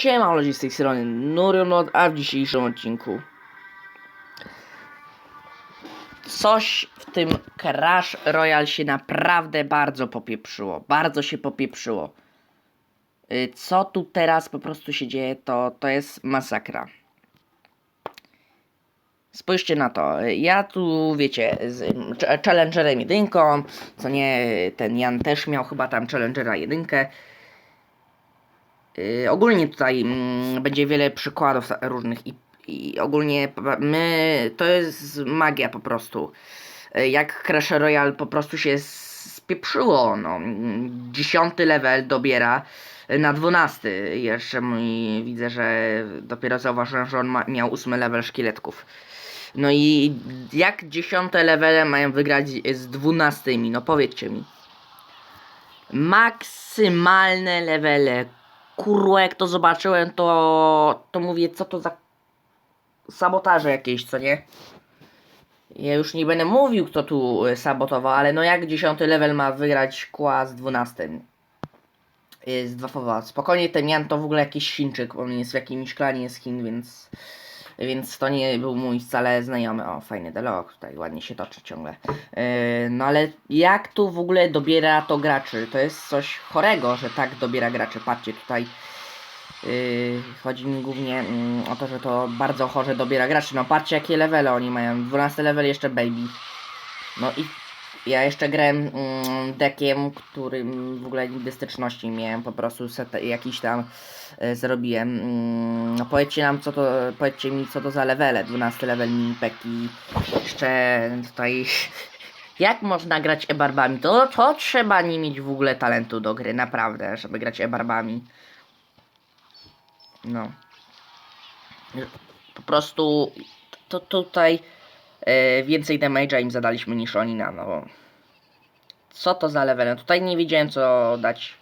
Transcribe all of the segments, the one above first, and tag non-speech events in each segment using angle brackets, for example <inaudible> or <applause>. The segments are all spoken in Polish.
Siema ludzi z tej strony Nurionot, a w dzisiejszym odcinku Coś w tym Crash Royale się naprawdę bardzo popieprzyło, bardzo się popieprzyło. Y, Co tu teraz po prostu się dzieje, to, to jest masakra. Spójrzcie na to, ja tu wiecie, z ch- Challengerem jedynką, co nie, ten Jan też miał chyba tam Challengera jedynkę ogólnie tutaj mm, będzie wiele przykładów różnych i, i ogólnie my to jest magia po prostu. Yy, jak Crash Royale po prostu się spieprzyło, no. Mm, Dziesiąty level dobiera na dwunasty. Jeszcze mój, widzę, że dopiero zauważyłem, że on ma, miał ósmy level szkieletków. No i jak dziesiąte levele mają wygrać z dwunastymi? No powiedzcie mi maksymalne levele. Kurwa, jak to zobaczyłem, to, to mówię, co to za sabotaże jakieś, co nie? Ja już nie będę mówił, kto tu e, sabotował, ale no jak dziesiąty level ma wygrać kła z dwunastym? Y, Z dwa Spokojnie, ten Jan to w ogóle jakiś Chińczyk, on jest w jakimś klanie z Chin, więc... Więc to nie był mój wcale znajomy. O, fajny dialog, tutaj ładnie się toczy ciągle. Yy, no ale jak tu w ogóle dobiera to graczy? To jest coś chorego, że tak dobiera graczy. Patrzcie tutaj. Yy, chodzi mi głównie mm, o to, że to bardzo chorze dobiera graczy. No patrzcie jakie levele oni mają. 12 level jeszcze baby. No i ja jeszcze grałem mm, dekiem, którym w ogóle nigdy styczności miałem, po prostu set, jakiś tam e, zrobiłem. Mm, no powiedzcie nam co to, powiedzcie mi co to za levele, 12 level minipeki, jeszcze tutaj <laughs> jak można grać e-barbami, to, to trzeba nie mieć w ogóle talentu do gry, naprawdę, żeby grać e-barbami. No. Po prostu to tutaj więcej damage'a im zadaliśmy niż oni nam, no co to za level? No tutaj nie wiedziałem co dać.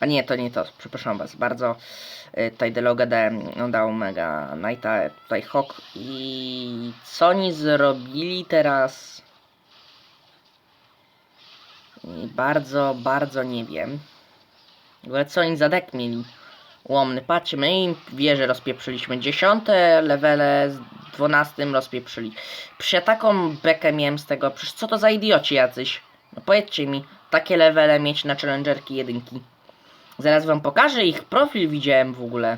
A nie, to nie to, przepraszam was bardzo. E, Tutaj Deloga dałem, no dał mega Knighta, tutaj Hawk i co oni zrobili teraz? I bardzo, bardzo nie wiem. W ogóle co oni za deck mieli? Łomny, patrzcie, my im wieże rozpieprzyliśmy. Dziesiąte levele z dwunastym rozpieprzyli. Przecież ja taką bekę miałem z tego. Przecież co to za idioci jacyś? No powiedzcie mi, takie levele mieć na challengerki jedynki. Zaraz wam pokażę ich profil widziałem w ogóle.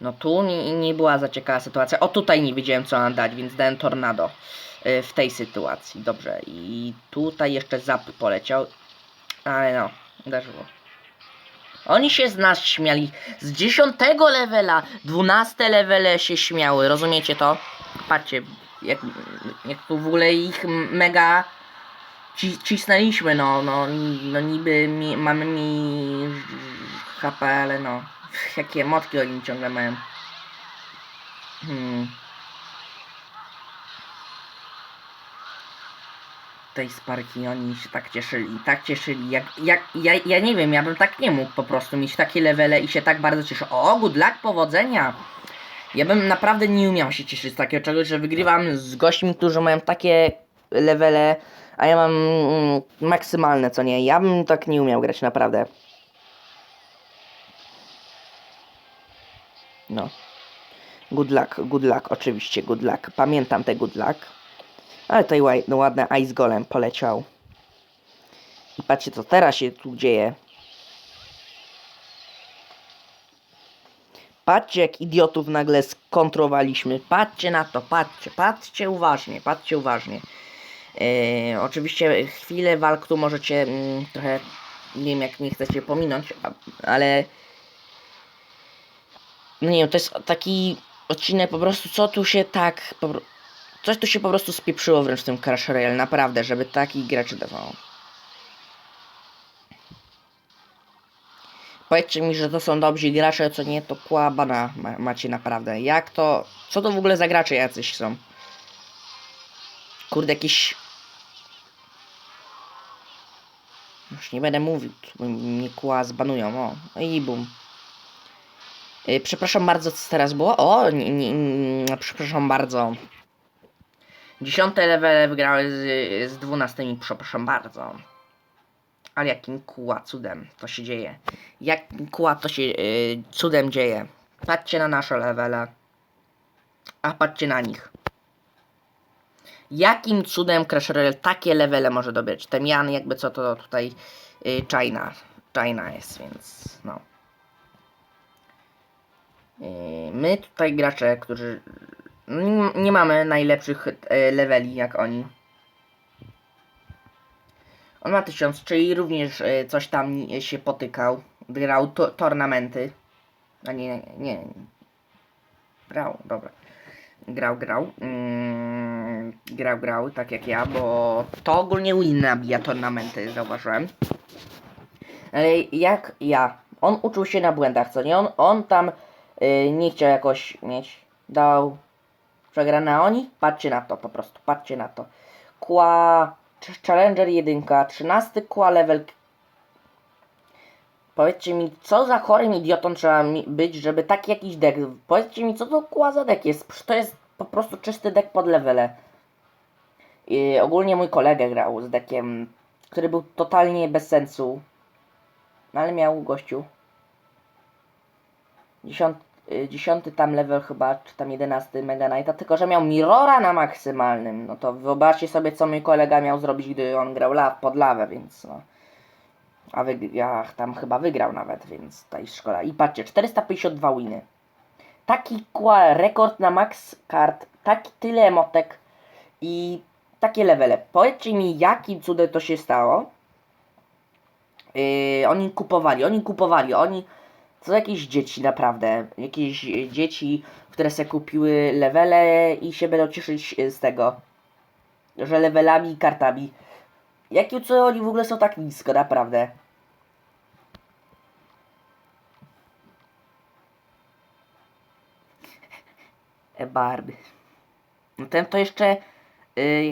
No tu nie, nie była za ciekawa sytuacja. O tutaj nie wiedziałem co mam dać, więc dałem tornado y, w tej sytuacji. Dobrze. I tutaj jeszcze zap poleciał. Ale no, uderzyło. Oni się z nas śmiali. Z 10 levela, 12 levele się śmiały. Rozumiecie to? Patrzcie, jak, jak tu w ogóle ich mega ci, cisnęliśmy, no, no, no niby mi, mamy mi HP, ale no, jakie motki oni ciągle mają. Hmm. Tej sparki oni się tak cieszyli, tak cieszyli, jak, jak ja, ja nie wiem, ja bym tak nie mógł po prostu mieć takie levele i się tak bardzo cieszyć. O, good luck, powodzenia! Ja bym naprawdę nie umiał się cieszyć z takiego czegoś, że wygrywam z gośćmi, którzy mają takie levele, a ja mam mm, maksymalne, co nie? Ja bym tak nie umiał grać, naprawdę. No. Good luck, good luck, oczywiście, good luck. Pamiętam te good luck. Ale tutaj no, ładny Ice Golem poleciał. I patrzcie, co teraz się tu dzieje. Patrzcie, jak idiotów nagle skontrowaliśmy. Patrzcie na to, patrzcie, patrzcie uważnie, patrzcie uważnie. E, oczywiście chwilę walk tu możecie mm, trochę, nie wiem jak nie chcecie pominąć, ale no nie wiem, to jest taki odcinek po prostu, co tu się tak, po, coś tu się po prostu spieprzyło wręcz w tym Crash Royale, naprawdę, żeby takich graczy dawało. Powiedzcie mi, że to są dobrzy gracze, co nie, to kłabana ma, macie naprawdę. Jak to, co to w ogóle za gracze jacyś są? Kurde, jakiś Już nie będę mówił, mnie kła zbanują, o. No I bum. Yy, przepraszam bardzo, co teraz było? O, nie, nie, przepraszam bardzo. Dziesiąte level wygrały z, z przepraszam bardzo. Ale jakim kuła cudem to się dzieje? Jakim kuła to się y, cudem dzieje? Patrzcie na nasze levele. A patrzcie na nich. Jakim cudem Crash Royale takie levele może dobyć? Ten Jan jakby co to tutaj y, China. China jest, więc no. Y, my tutaj gracze, którzy nie, nie mamy najlepszych y, leveli jak oni. On ma tysiąc, czyli również y, coś tam y, się potykał. Grał to, tornamenty. A nie, nie, nie. Grał, dobra. Grał, grał. Mm, grał, grał, tak jak ja, bo to ogólnie win nabija tornamenty, zauważyłem. Ale jak ja, on uczył się na błędach, co nie? On, on tam y, nie chciał jakoś mieć, dał przegrane, a oni? Patrzcie na to po prostu, patrzcie na to. Kła, Ch- Challenger 1, 13 kła level. Powiedzcie mi, co za chorym idiotą trzeba być, żeby taki jakiś deck. Powiedzcie mi, co to kła za deck jest. To jest po prostu czysty deck pod levele. I ogólnie mój kolega grał z deckiem, który był totalnie bez sensu. No ale miał gościu. Dziesiąt, y, dziesiąty tam level chyba, czy tam jedenasty Mega Knighta, tylko że miał Mirrora na maksymalnym. No to wyobraźcie sobie, co mój kolega miał zrobić, gdy on grał la pod lawę, więc no. A wy, ja tam chyba wygrał nawet, więc tutaj szkoda. I patrzcie, 452 winy. Taki rekord na max kart, taki tyle emotek i takie levele. Powiedzcie mi, jakim cudem to się stało. Yy, oni kupowali, oni kupowali, oni to jakieś dzieci naprawdę, jakieś e, dzieci, które se kupiły levele i się będą cieszyć e, z tego, że levelami i kartami. Jakie co oni w ogóle są tak nisko, naprawdę. <laughs> E barby. No ten to jeszcze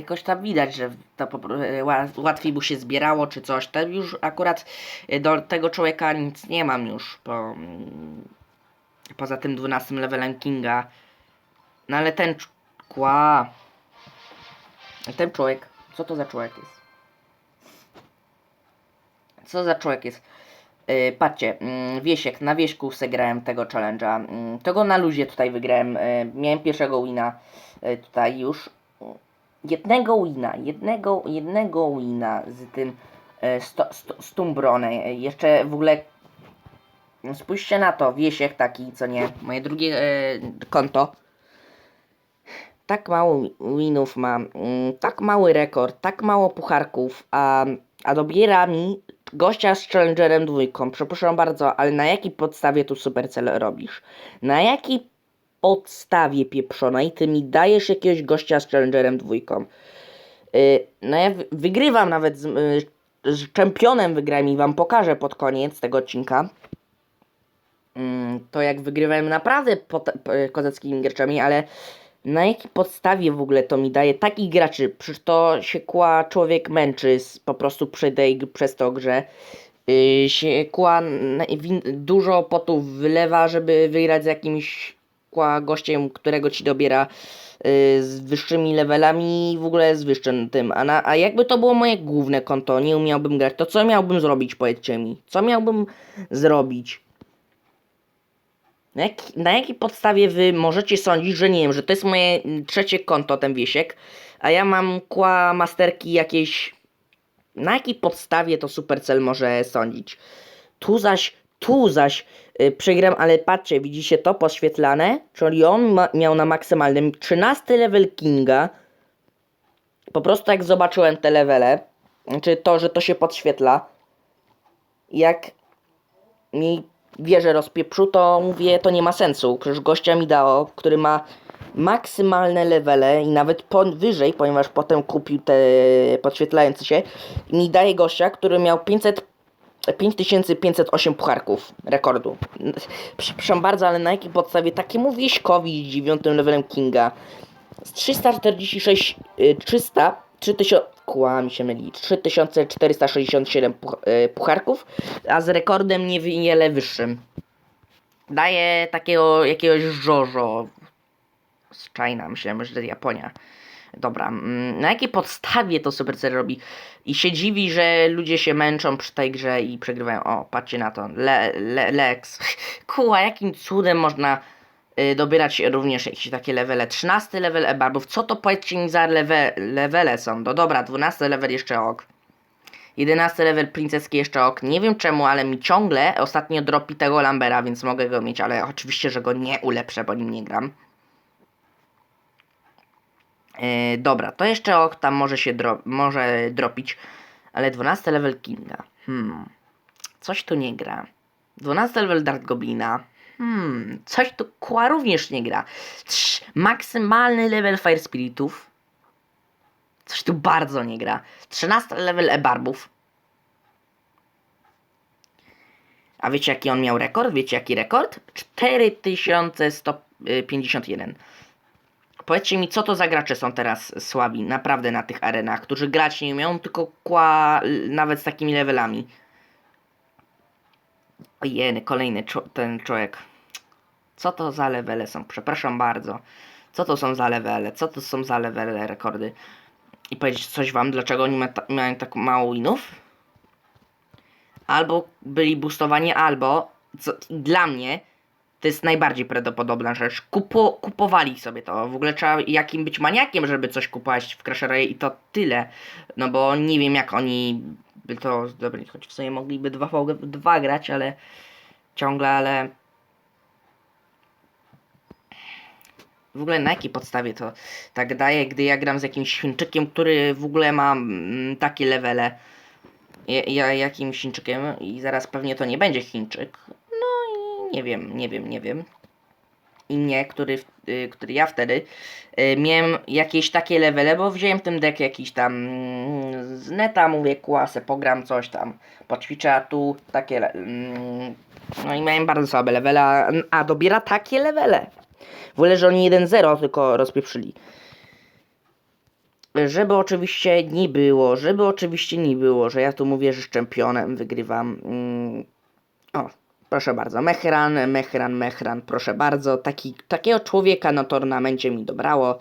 jakoś tam widać, że to y, ła- łatwiej mu się zbierało czy coś. Ten już akurat y, do tego człowieka nic nie mam już. Po, mm, poza tym 12 levelem Kinga. No ale ten kła. Ten człowiek. Co to za człowiek jest? Co za człowiek jest? Yy, patrzcie, mm, Wiesiek, na Wieśku se grałem tego challenge'a. Mm, tego na luzie tutaj wygrałem. Yy, miałem pierwszego wina yy, tutaj już. Jednego wina, jednego, jednego wina z tym yy, sto, sto, z Tumbrone. Yy, jeszcze w ogóle spójrzcie na to, Wiesiek taki, co nie, moje drugie yy, konto. Tak mało wi- winów mam, mm, tak mały rekord, tak mało pucharków, a, a dobiera mi gościa z Challengerem dwójką. Przepraszam bardzo, ale na jakiej podstawie tu Supercell robisz? Na jakiej podstawie pieprzonej ty mi dajesz jakiegoś gościa z Challengerem dwójką? Yy, no ja wy- wygrywam nawet z, yy, z czempionem wygrałem i wam pokażę pod koniec tego odcinka. Mm, to jak wygrywałem naprawdę pot- p- kozackimi graczami, ale na jakiej podstawie w ogóle to mi daje takich graczy? Przecież to się kła człowiek męczy z, po prostu przy tej, przez to grze. Yy, się kła dużo potów wylewa, żeby wygrać z jakimś kła gościem, którego ci dobiera yy, z wyższymi levelami i w ogóle z wyższym tym. A, na, a jakby to było moje główne konto, nie umiałbym grać, to co miałbym zrobić, powiedzcie mi? Co miałbym zrobić? Na, jak, na jakiej podstawie wy możecie sądzić, że nie wiem, że to jest moje mm, trzecie konto, ten wiesiek, a ja mam kła masterki jakieś. Na jakiej podstawie to Supercell może sądzić? Tu zaś, tu zaś y, przegram, ale patrzcie, widzicie to podświetlane? Czyli on ma, miał na maksymalnym 13 level Kinga. Po prostu jak zobaczyłem te levele, znaczy to, że to się podświetla, jak mi wieżę rozpieprzu, to mówię, to nie ma sensu. Przecież gościa mi dało, który ma maksymalne levele i nawet powyżej, ponieważ potem kupił te podświetlające się, mi daje gościa, który miał 500 5508 pucharków rekordu. Przepraszam bardzo, ale na jakiej podstawie takiemu wieśkowi z 9 levelem Kinga z 346, y, 300, 3000, kła mi się myli, 3467 puch, y, pucharków, a z rekordem niewiele wyższym. Daje takiego jakiegoś Jojo z China, myślałem, że Japonia. Dobra, mm, na jakiej podstawie to Supercell robi? I się dziwi, że ludzie się męczą przy tej grze i przegrywają. O, patrzcie na to. Le, le, Lex. <laughs> Kuła, jakim cudem można y, dobierać również jakieś takie levele? 13 level e-barbów. Co to powiedzcie mi za lewe, levele są? No dobra, 12 level jeszcze ok. 11 level princeski jeszcze ok. Nie wiem czemu, ale mi ciągle ostatnio dropi tego Lambera, więc mogę go mieć, ale oczywiście, że go nie ulepszę, bo nim nie gram. E, dobra, to jeszcze ok, tam może się dro może dropić, ale 12 level Kinga. Hmm, coś tu nie gra. 12 level Dart Goblina. Hmm, coś tu kła również nie gra. Trz, maksymalny level Fire Spiritów. Coś tu bardzo nie gra. 13 level e-barbów. A wiecie jaki on miał rekord? Wiecie jaki rekord? 4151. Powiedzcie mi, co to za gracze są teraz słabi, naprawdę na tych arenach, którzy grać nie umieją, tylko kła nawet z takimi levelami. Ojeny, kolejny ten człowiek. Co to za levele są? Przepraszam bardzo. Co to są za levele? Co to są za levele rekordy? I powiedzieć coś wam, dlaczego oni ma mają tak mało winów? Albo byli boostowani, albo co, dla mnie to jest najbardziej prawdopodobna rzecz. Kupo, kupowali sobie to. W ogóle trzeba jakim być maniakiem, żeby coś kupować w Crash Royale i to tyle. No bo nie wiem jak oni by to zdobyli. Choć w sumie mogliby 2 dwa grać, ale ciągle, ale w ogóle na jakiej podstawie to tak daje, gdy ja gram z jakimś Chińczykiem, który w ogóle ma mm, takie levele. Ja, ja jakimś Chińczykiem i zaraz pewnie to nie będzie Chińczyk. Nie wiem, nie wiem, nie wiem. I nie, który, y, który ja wtedy y, miałem jakieś takie levele, bo wziąłem ten deck jakiś tam mm, z neta, mówię, kłasę, pogram coś tam, poćwiczę, a tu takie, mm, no i miałem bardzo słabe levele, a, a dobiera takie levele. W ogóle, że oni 1-0 tylko rozpieprzyli. Żeby oczywiście nie było, żeby oczywiście nie było, że ja tu mówię, że z czempionem wygrywam. Mm, o, proszę bardzo, Mechran, Mechran, Mechran, proszę bardzo. Taki, takiego człowieka na tornamencie mi dobrało.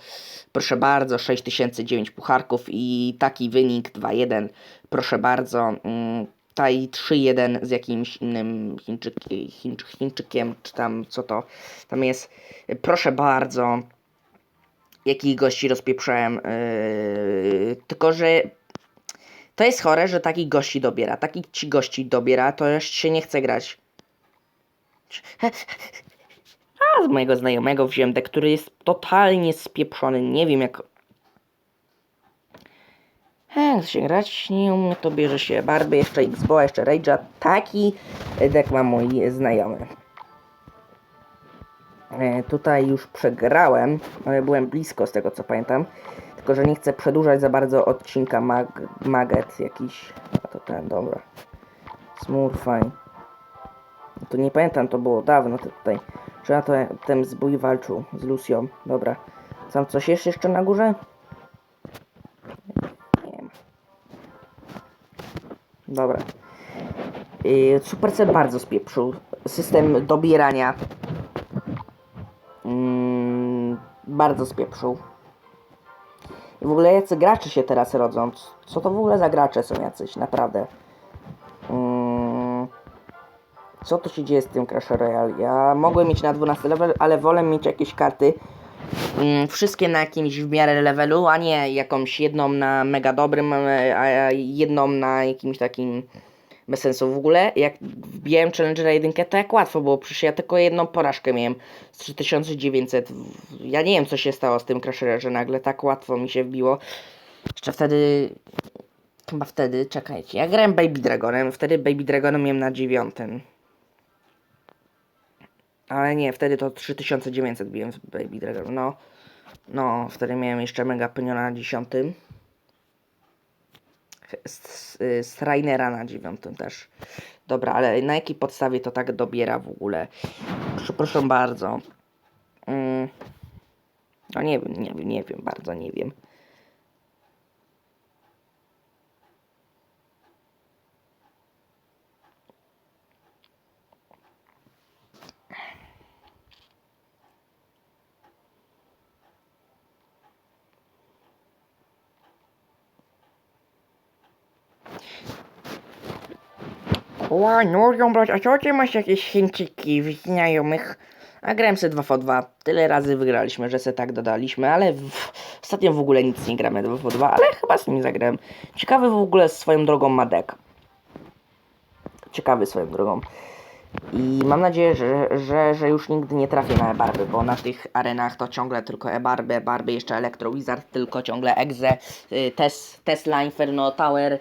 Proszę bardzo, 6009 pucharków i taki wynik 2-1. Proszę bardzo. Mm, Taj 3-1 z jakimś innym Chińczyk, Chińczyk, Chińczykiem, czy tam co to tam jest. Proszę bardzo jakich gości rozpieprzałem. Yy, tylko, że to jest chore, że takich gości dobiera. Takich ci gości dobiera, to już się nie chce grać. A z mojego znajomego wziąłem deck, który jest totalnie spieprzony. Nie wiem jak. Chce się grać, nie umie, to bierze się barby, jeszcze Xboa, jeszcze Rage'a. Taki deck ma mój znajomy. E, Tutaj już przegrałem, ale byłem blisko z tego co pamiętam. Tylko, że nie chcę przedłużać za bardzo odcinka mag Maget jakiś. A to ten, dobra. Smurfine. To nie pamiętam, to było dawno tutaj. Czy na to ten zbój walczył z Lucią. Dobra. Sam coś jest jeszcze na górze? Nie ma. Dobra. Supercell bardzo spieprzył system dobierania Mm, bardzo spieprzył. I w ogóle jacy gracze się teraz rodzą? Co to w ogóle za gracze są jacyś, naprawdę? Co tu się dzieje z tym Crash Royale? Ja mogłem mieć na 12 level, ale wolę mieć jakieś karty mm, wszystkie na jakimś w miarę levelu, a nie jakąś jedną na mega dobrym, a jedną na jakimś takim bez sensu w ogóle. Jak wbijałem Challengera 1, to jak łatwo było, przecież ja tylko jedną porażkę miałem z 3900. Ja nie wiem co się stało z tym Crasherem, że nagle tak łatwo mi się wbiło. Jeszcze wtedy, chyba wtedy, czekajcie, ja grałem Baby Dragonem, wtedy Baby Dragonem miałem na dziewiątym. Ale nie, wtedy to 3900 biłem z Baby Dragonem, no. No, wtedy miałem jeszcze Mega Peniona na dziesiątym. Z, z, z Rainera na dziewiątym też. Dobra, ale na jakiej podstawie to tak dobiera w ogóle? Przepraszam bardzo. Mm. No nie wiem, nie wiem, nie wiem, bardzo nie wiem. Ła, Nurią, brać, a co ty masz jakieś Chińczyki znajomych? A grałem se 2 v 2 Tyle razy wygraliśmy, że se tak dodaliśmy, ale w, ostatnio w ogóle nic nie gramy 2 v 2 ale chyba z nimi zagrałem. Ciekawy w ogóle swoją drogą ma deck. Ciekawy swoją drogą. I mam nadzieję, że, że, że już nigdy nie trafię na e-barby, bo na tych arenach to ciągle tylko e-barby, e-barby, jeszcze Electro Wizard, tylko ciągle Exe, y, Tes, Tesla, Inferno, Tower.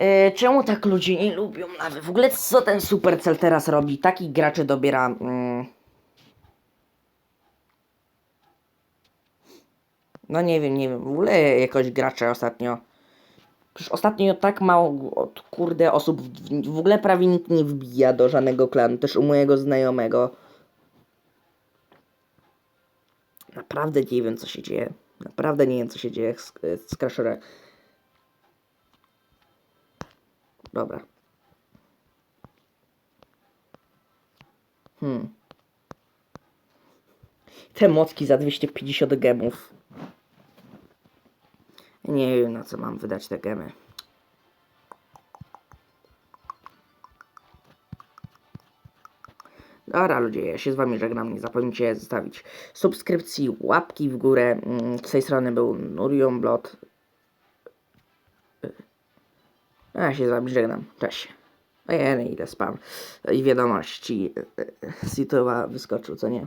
Y, czemu tak ludzie nie lubią lawy? W ogóle co ten Supercell teraz robi? Takich graczy dobiera... Mm, no nie wiem, nie wiem, w ogóle jakoś gracze ostatnio... Przecież ostatnio tak mało, od kurde, osób, w, w ogóle prawie nikt nie wbija do żadnego klanu, też u mojego znajomego. Naprawdę nie wiem, co się dzieje. Naprawdę nie wiem, co się dzieje z, z. Dobra. Hmm. Te mocki za 250 gemów. Nie wiem na co mam wydać te gemy. Dobra ludzie, ja się z wami żegnam. Nie zapomnijcie zostawić subskrypcji, łapki w górę. Mm, Z tej strony był Nurion Blot. A ja się z wami żegnam. Cześć. Nie idę spam. I wiadomości YouTube'a wyskoczył, co nie?